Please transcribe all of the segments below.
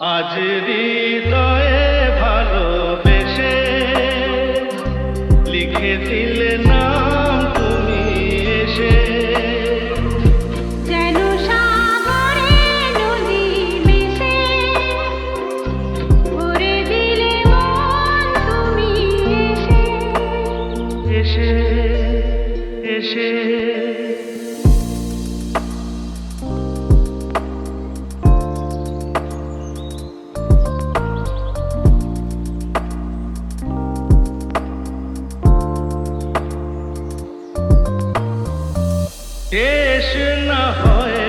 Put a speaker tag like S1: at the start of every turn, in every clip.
S1: আজ হৃদয়ে ভালোবেসে লিখে শেষ না হয়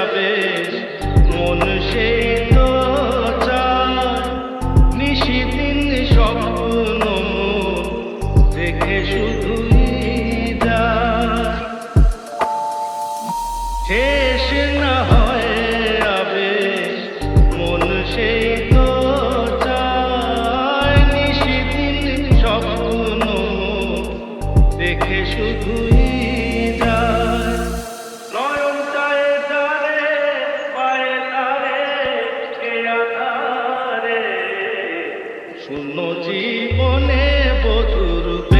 S1: আবেশ, মন তো নিশিদিন দেখে না হয় আবেশ, মন তো নিশিদিন দেখে শুধুই শূন্য জীবনে বধুর